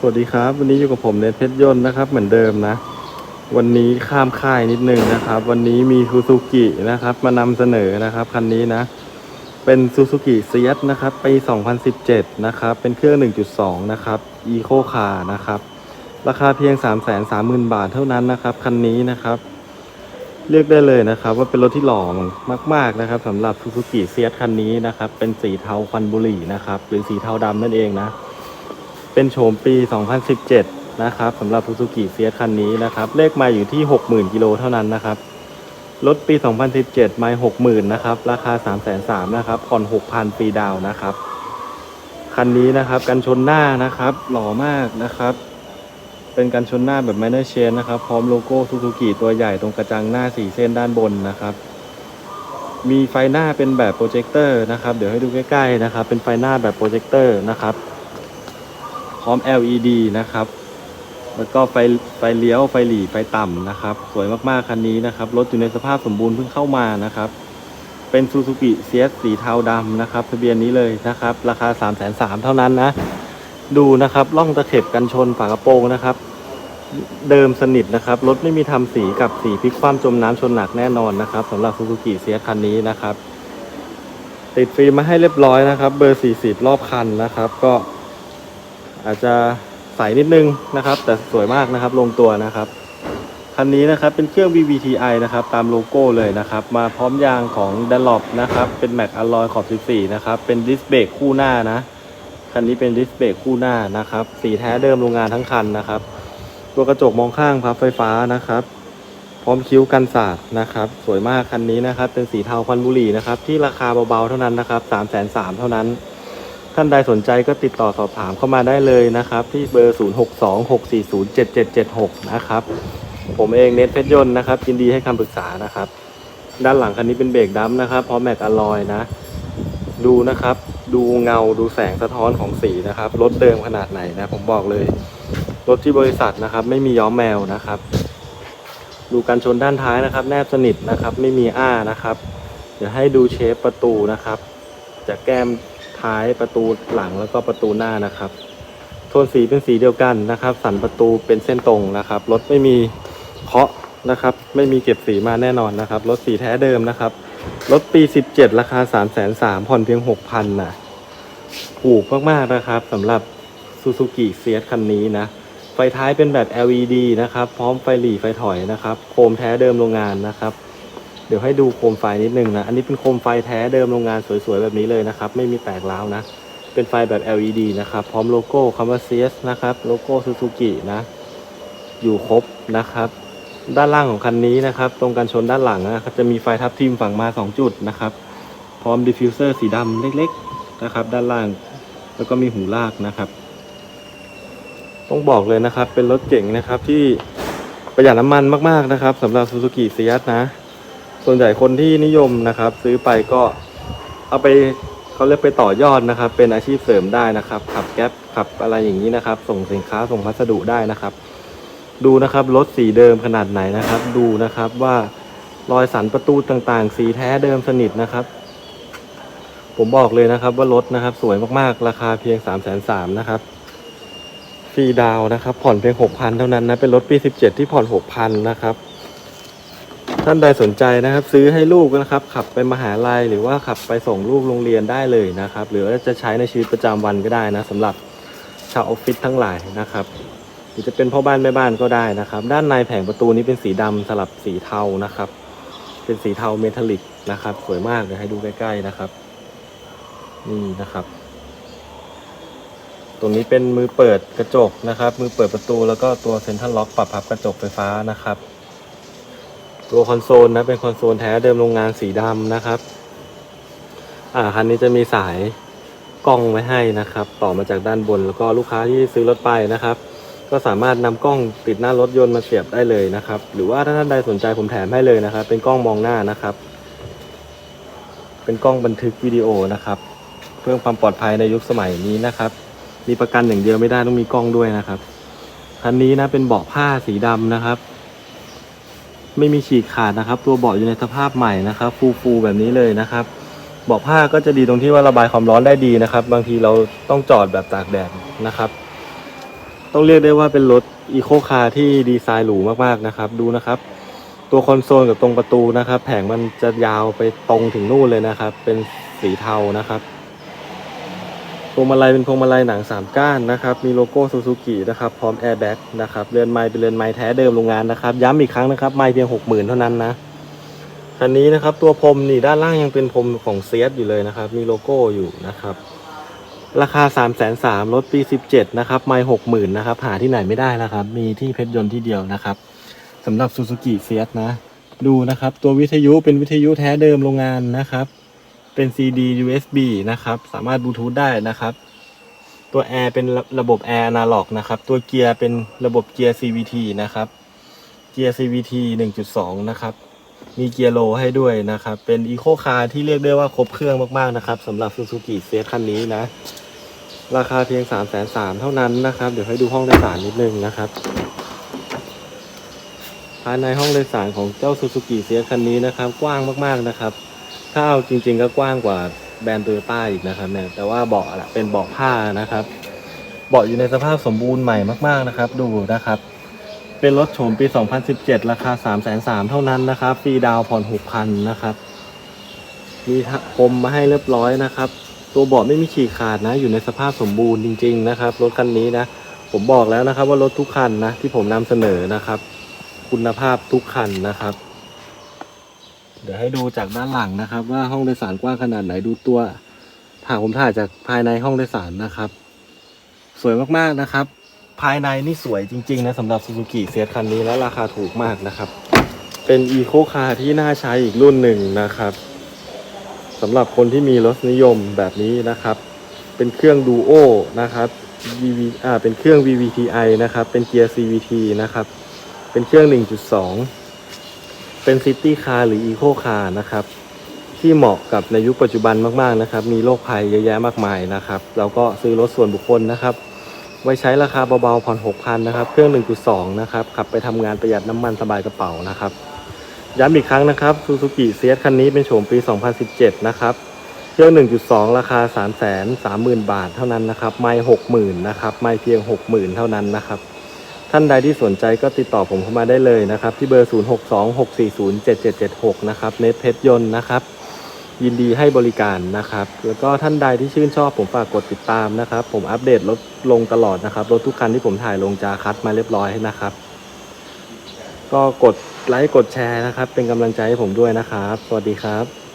สวัสดีครับ วันนี้อยู่กับผมเนทเพชรยนต์นะครับ เหมือนเดิมนะ วันนี้ข้ามค่ายนิดนึงนะครับ วันนี้มีซูซูกินะครับ มานำเสนอนะครับคันนี้นะ เป็นซูซูกิเซียสนะครับปี 2017 นะครับ เป็นเครื่อง 1.2 นะครับ Eco Car นะครับ ราคาเพียง 330,000 บาทเท่านั้นนะครับคันนี้นะครับ เรียกได้เลยนะครับ ว่าเป็นรถที่หล่อมาก ๆนะครับสำหรับซูซูกิเซียสคันนี้นะครับ เป็นสีเทาควันบุหรี่นะครับ หรือสีเทาดำนั่นเองนะ เป็นโฉมปี 2017 นะครับสำหรับ Suzuki เซียคันนี้นะครับ เลขไมาอยู่ที่ 60,000 กิโลเท่านั้นนะครับ รถปี 2017 ไม่60,000 นะครับ ราคา 330,000นะครับ ผ่อน 6,000ฟรีดาวนะครับ คันนี้นะครับ กันชนหน้านะครับ หล่อมากนะครับ เป็นกันชนหน้าแบบ minor chain นะครับ พร้อมโลโก้ Suzuki ตัวใหญ่ตรงกระจังหน้า 4 เส้นด้านบนนะครับมีไฟหน้าเป็นแบบโปรเจคเตอร์นะครับ เดี๋ยวให้ดูใกล้ๆนะครับ เป็นไฟหน้าแบบโปรเจคเตอร์นะครับ ร้อม LED นะครับ แล้วก็ไฟไฟเลี้ยวไฟหลีไฟต่ำนะครับ สวยมากๆ คันนี้นะครับ รถอยู่ในสภาพสมบูรณ์เพิ่งเข้ามานะครับ เป็น Suzuki CS สีเทาดำนะครับ ทะเบียนนี้เลยนะครับ ราคา 3 3 0 0 0เท่านั้นนะ ดูนะครับล่องตะเข็บกันชนฝากระโปรงนะครับ เดิมสนิทนะครับ รถไม่มีทำสีกับสีพลิกคว่ำจมน้ำชนหนักแน่นอนนะครับสำหรับ Suzuki CS คันนี้นะครับติดฟิล์มมาให้เรียบร้อยนะครับ เบอร์ 40 รอบคันนะครับ ก็ อาจจะใสนิดนึงนะครับ แต่สวยมากนะครับลงตัวนะครับ คันนี้นะครับเป็นเครื่อง VVTi นะครับตามโลโก้เลยนะครับ มาพร้อมยางของ d a n l o p นะครับเป็นแม็กอลลอยขอบ 14 นะครับ เป็นดิสเบรกคู่หน้านะคันนี้เป็นดิสเบรกคู่หน้านะครับ สีแท้เดิมโรงงานทั้งคันนะครับ ตัวกระจกมองข้างพับไฟฟ้านะครับ พร้อมคิ้วกันสาดนะครับ สวยมากคันนี้นะครับ เป็นสีเทาควันบุหรี่นะครับ ที่ราคาเบาๆเท่านั้นนะครับ3 3 0 0 0เท่านั้น ท่านใดสนใจก็ติดต่อสอบถามเข้ามาได้เลยนะครับ ที่เบอร์ 0626407776 นะครับ ผมเองเนทเพชรยนต์นะครับยินดีให้คำปรึกษานะครับ ด้านหลังคันนี้เป็นเบรกดัมนะครับพร้อมแม็กอลลอยนะ ดูนะครับ ดูเงาดูแสงสะท้อนของสีนะครับรถเดิมขนาดไหนนะ ผมบอกเลยรถที่บริษัทนะครับ ไม่มีย้อมแมวนะครับ ดูการชนด้านท้ายนะครับ แนบสนิทนะครับ ไม่มีอ้านะครับ เดี๋ยวให้ดูเชฟประตูนะครับจากแก้ม ท้ายประตูหลังแล้วก็ประตูหน้านะครับ โทนสีเป็นสีเดียวกันนะครับ สันประตูเป็นเส้นตรงนะครับ รถไม่มีเคาะนะครับ ไม่มีเก็บสีมาแน่นอนนะครับ รถสีแท้เดิมนะครับ รถปี 17 ราคา 3 3 0 0 0ผ่อนเพียง 6,000นะถูกมากๆนะครับสำหรับ Suzuki c ียคันนี้นะ ไฟท้ายเป็นแบบ LED นะครับ พร้อมไฟหลีไฟถอยนะครับ โคมแท้เดิมโรงงานนะครับ เดี๋ยวให้ดูโคมไฟนิดนึงนะ อันนี้เป็นโคมไฟแท้เดิมโรงงานสวยๆ แบบนี้เลยนะครับ ไม่มีแตกร้าวนะ เป็นไฟแบบ LED นะครับ พร้อมโลโก้คำว่า CS นะครับ โลโก้ Suzuki นะ อยู่ครบนะครับ ด้านล่างของคันนี้นะครับ ตรงกันชนด้านหลังนะครับ จะมีไฟทับทิมฝั่งมา 2 จุดนะครับ พร้อมดิฟฟิวเซอร์สีดำเล็กๆนะครับ ด้านล่าง แล้วก็มีหูลากนะครับ ต้องบอกเลยนะครับ เป็นรถเก่งนะครับที่ประหยัดน้ำมันมากๆนะครับสำหรับ Suzuki c ียนะ ส่วนใหญ่คนที่นิยมนะครับ ซื้อไปก็เอาไปเขาเรียกไปต่อยอดนะครับ เป็นอาชีพเสริมได้นะครับ ขับแก๊ปขับอะไรอย่างนี้นะครับ ส่งสินค้าส่งพัสดุได้นะครับ ดูนะครับรถสีเดิมขนาดไหนนะครับ ดูนะครับว่ารอยสันประตูต่างๆ สีแท้เดิมสนิทนะครับ ผมบอกเลยนะครับว่ารถนะครับ สวยมากๆ ราคาเพียง3 3 0 0 0นสามนะครับฟรีดาวนะครับ ผ่อนเพียง6,000เท่านั้นนะเป็นรถปี17ที่ผ่อน6,000นะครับ ท่านใดสนใจนะครับ ซื้อให้ลูกนะครับ ขับไปมหาลัยหรือว่าขับไปส่งลูกโรงเรียนได้เลยนะครับ หรือว่าจะใช้ในชีวิตประจำวันก็ได้นะสำหรับชาวออฟฟิศทั้งหลายนะครับหรือจะเป็นพ่อบ้านแม่บ้านก็ได้นะครับ ด้านในแผงประตูนี้เป็นสีดำสลับสีเทานะครับ เป็นสีเทาเมทัลลิกนะครับ สวยมากเดี๋ยวให้ดูใกล้ๆนะครับนี่นะครับ ตรงนี้เป็นมือเปิดกระจกนะครับ มือเปิดประตูแล้วก็ตัวเซ็นทรัลล็อกปรับพับกระจกไฟฟ้านะครับ ตัวคอนโซลนะเป็นคอนโซลแท้เดิมโรงงานสีดำนะครับ อ่าคันนี้จะมีสายกล้องไว้ให้นะครับ ต่อมาจากด้านบนแล้วก็ลูกค้าที่ซื้อรถไปนะครับ ก็สามารถนำกล้องติดหน้ารถยนต์มาเสียบได้เลยนะครับ หรือว่าถ้าท่านใดสนใจผมแถมให้เลยนะครับ เป็นกล้องมองหน้านะครับ เป็นกล้องบันทึกวิดีโอนะครับ เพื่อความปลอดภัยในยุคสมัยนี้นะครับ มีประกันอย่างเดียวไม่ได้ต้องมีกล้องด้วยนะครับคันนี้นะเป็นเบาะผ้าสีดำนะครับ ไม่มีฉีกขาดนะครับ ตัวเบาะอยู่ในสภาพใหม่นะครับฟูฟูๆแบบนี้เลยนะครับเบาะผ้าก็จะดีตรงที่ว่าระบายความร้อนได้ดีนะครับ บางทีเราต้องจอดแบบตากแดดนะครับ ต้องเรียกได้ว่าเป็นรถอีโคคาร์ที่ดีไซน์หรูมากๆนะครับ ดูนะครับ ตัวคอนโซลกับตรงประตูนะครับ แผงมันจะยาวไปตรงถึงนู่นเลยนะครับ เป็นสีเทานะครับ วงมาลัยเป็นพวงมาลัยหนังสามก้านนะครับ มีโลโก้ซูซูกินะครับ พร้อมแอร์แบ็กนะครับ เรือนไม้เป็นเรือนไม้แท้เดิมโรงงานนะครับ ย้ำอีกครั้งนะครับ ไม้เพียงหกหมื่นเท่านั้นนะ คันนี้นะครับ ตัวพรมนี่ด้านล่างยังเป็นพรมของเซียสอยู่เลยนะครับ มีโลโก้อยู่นะครับ ราคา 3 3 0 0 0รถปี 17 นะครับ ไม่60,000 นะครับ หาที่ไหนไม่ได้แล้วครับ มีที่เพชรยนต์ที่เดียวนะครับสำหรับ Suzuki f i a t นะ ดูนะครับ ตัววิทยุเป็นวิทยุแท้เดิมโรงงานนะครับ เป็น CD USB นะครับ สามารถบลูทูธได้นะครับ ตัวแอร์เป็นระระบบแอร์อนาล็อกนะครับ ตัวเกียร์เป็นระบบเกียร์ CVT นะครับ เกียร์ CVT 1.2 นะครับ มีเกียร์โลให้ด้วยนะครับ เป็นอีโคคาร์ที่เรียกได้ว่าครบเครื่องมากๆนะครับสำหรับ Suzuki f i a t คันนี้นะ ราคาเพียง 3 3 0 0 0เท่านั้นนะครับ เดี๋ยวให้ดูห้องโดยสารนิดนึงนะครับภายในห้องโดยสารของเจ้า Suzuki f i a t คันนี้นะครับ กว้างมากๆนะครับ ถ้าเอาจริง ๆ ก็กว้างกว่าแบรนด์โตโยต้าอีกนะครับเนี่ยแต่ว่าเบาะอะเป็นเบาะผ้านะครับ เบาะอยู่ในสภาพสมบูรณ์ใหม่มากๆนะครับ ดูนะครับ เป็นรถโฉมปี 2017 ราคา 3 3 0 0 0เท่านั้นนะครับฟรีดาวผ่อน6,000นะครับ มีพรมมาให้เรียบร้อยนะครับ ตัวเบาะไม่มีฉีกขาดนะ อยู่ในสภาพสมบูรณ์จริง ๆ นะครับ รถคันนี้นะ ผมบอกแล้วนะครับว่ารถทุกคันนะที่ผมนำเสนอนะครับ คุณภาพทุกคันนะครับ เดี๋ยวให้ดูจากด้านหลังนะครับ ว่าห้องโดยสารกว้างขนาดไหนดูตัวถ่ายผมถ่ายจากภายในห้องโดยสารนะครับ สวยมากๆนะครับ ภายในนี่สวยจริง ๆ นะสำหรับ Suzuki เซียคันนี้และราคาถูกมากนะครับ เป็นอีโคคาร์ที่น่าใช้อีกรุ่นหนึ่งนะครับสำหรับคนที่มีรสนิยมแบบนี้นะครับ เป็นเครื่องดูโอนะครับ VV อ่าเป็นเครื่อง VVTi นะครับ เป็นเกียร์ CVT นะครับ เป็นเครื่อง 1.2 เป็นซิตี้คาร์หรืออีโคคาร์นะครับ ที่เหมาะกับในยุคปัจจุบันมากๆนะครับ มีโรคภัยเยอะแยะมากมายนะครับแล้วก็ซื้อรถส่วนบุคคลนะครับ ไว้ใช้ราคาเบาๆผ่อน6,000นะครับ เครื่อง 1.2 นะครับ ขับไปทำงานประหยัดน้ำมันสบายกระเป๋านะครับ ย้ำอีกครั้งนะครับ Suzuki c ียคันนี้เป็นโฉมปี 2017 นะครับเครื่อง 1.2 ราคา 330,000 บาทเท่านั้นนะครับ ไม่ 60,000 นะครับ ไม่เพียง 60,000 เท่านั้นนะครับ ท่านใดที่สนใจก็ติดต่อผมเข้ามาได้เลยนะครับ ที่เบอร์ 0626407776 นะครับเน็ตเพชรยนต์นะครับ ยินดีให้บริการนะครับ แล้วก็ท่านใดที่ชื่นชอบผมฝากกดติดตามนะครับ ผมอัปเดตรถลงตลอดนะครับ รถทุกคันที่ผมถ่ายลงจะคัดมาเรียบร้อยนะครับ ก็กดไลค์กดแชร์นะครับ เป็นกำลังใจให้ผมด้วยนะครับ สวัสดีครับ